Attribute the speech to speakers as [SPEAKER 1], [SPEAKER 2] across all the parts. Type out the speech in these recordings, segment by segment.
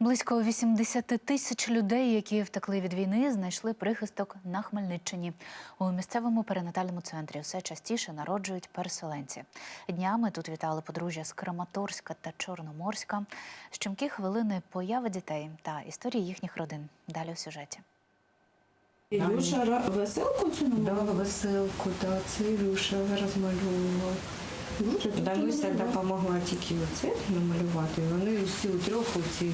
[SPEAKER 1] Близько 80 тисяч людей, які втекли від війни, знайшли прихисток на Хмельниччині. У місцевому перинатальному центрі все частіше народжують переселенці. Днями тут вітали подружжя з Краматорська та Чорноморська. Щемкі хвилини появи дітей та історії їхніх родин. Далі у сюжеті.
[SPEAKER 2] Ілюша веселку цю
[SPEAKER 3] Да, веселку, да, це Ілюша розмальовував. Дануся допомогла тільки оце намалювати. Вони всі у трьох ці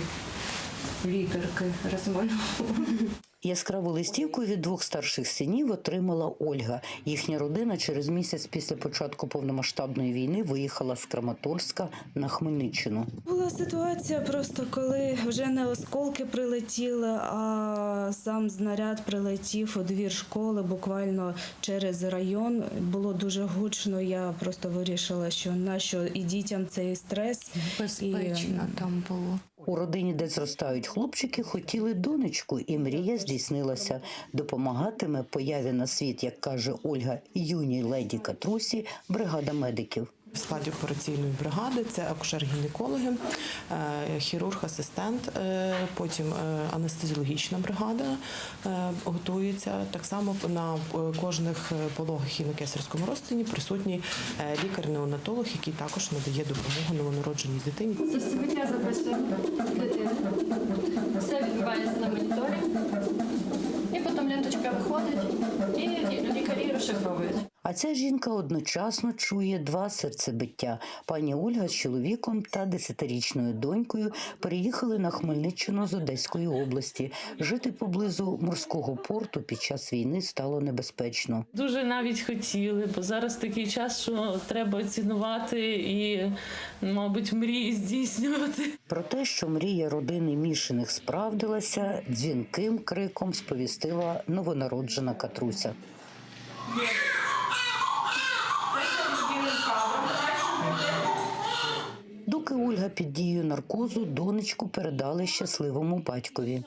[SPEAKER 3] літерки розмальовували.
[SPEAKER 4] Яскраву листівку від двох старших синів отримала Ольга. Їхня родина через місяць після початку повномасштабної війни виїхала з Краматорська на Хмельниччину.
[SPEAKER 2] Була ситуація просто, коли вже не осколки прилетіли, а сам знаряд прилетів у двір школи буквально через район. Було дуже гучно. Я просто вирішила, що нащо і дітям цей стрес.
[SPEAKER 3] Безпечно там було.
[SPEAKER 4] У родині, де зростають хлопчики, хотіли донечку, і мрія здійснилася. Допомагатиме появі на світ, як каже Ольга, юній леді Катрусі, бригада медиків.
[SPEAKER 5] В складі операційної бригади це акушер-гінекологи, е, хірург-асистент, е, потім е, анестезіологічна бригада готується. Так само на кожних пологах і на кесарському розтині присутній лікар-неонатолог, який також надає допомогу новонародженій дитині.
[SPEAKER 6] Записує дитини. Все відбувається на моніторі. І потім ленточка виходить, і лікарі розшифровують.
[SPEAKER 4] А ця жінка одночасно чує два серцебиття. Пані Ольга з чоловіком та десятирічною донькою переїхали на Хмельниччину з Одеської області. Жити поблизу морського порту під час війни стало небезпечно.
[SPEAKER 7] Дуже навіть хотіли, бо зараз такий час, що треба цінувати і, мабуть, мрії здійснювати.
[SPEAKER 4] Про те, що мрія родини Мішиних справдилася, дзвінким криком сповістила новонароджена Катруся. Доки Ольга під дією наркозу донечку передали щасливому батькові.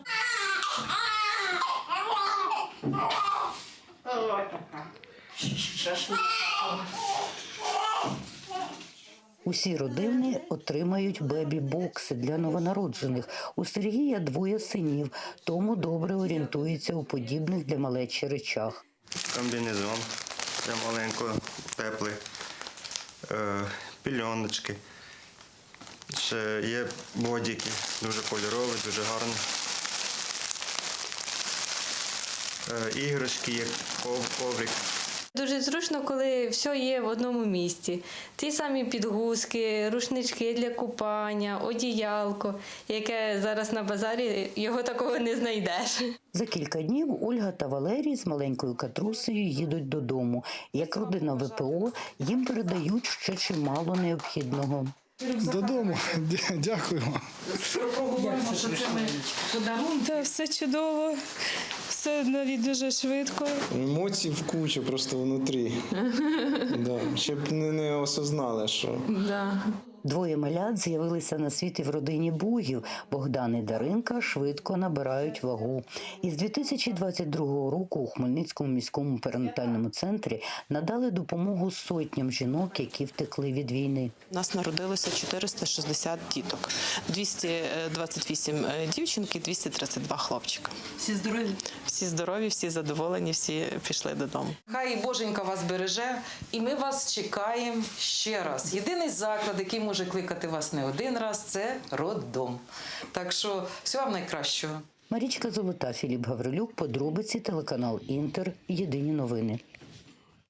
[SPEAKER 4] Усі родини отримають бебі-бокси для новонароджених. У Сергія двоє синів, тому добре орієнтується у подібних для малечі речах.
[SPEAKER 8] комбінезон для маленького теплий, е, пільоночки. Ще є бодіки, дуже кольорові, дуже гарні. Е, іграшки є, ков- коврик.
[SPEAKER 9] Дуже зручно, коли все є в одному місці. Ті самі підгузки, рушнички для купання, одіялко, яке зараз на базарі його такого не знайдеш.
[SPEAKER 4] За кілька днів Ольга та Валерій з маленькою Катрусею їдуть додому. Як родина ВПО їм передають ще чимало необхідного.
[SPEAKER 10] Додому. Дя- Дякуємо.
[SPEAKER 2] Та все чудово, все навіть дуже швидко.
[SPEAKER 10] Емоцій в кучу просто внутрі. Да. Щоб не, не осознали, що
[SPEAKER 7] Да.
[SPEAKER 4] Двоє малят з'явилися на світ і в родині Бугів. Богдан і Даринка швидко набирають вагу. Із 2022 року у Хмельницькому міському перинатальному центрі надали допомогу сотням жінок, які втекли від війни.
[SPEAKER 5] У нас народилося 460 діток, 228 е, дівчинки, 232 хлопчика. Всі здорові? Всі здорові, всі задоволені, всі пішли додому.
[SPEAKER 11] Хай Боженька вас береже, і ми вас чекаємо ще раз. Єдиний заклад, який може кликати вас не один раз, це роддом. Так що всього вам найкращого.
[SPEAKER 4] Марічка Золота, Філіп Гаврилюк, подробиці, телеканал Інтер. Єдині новини.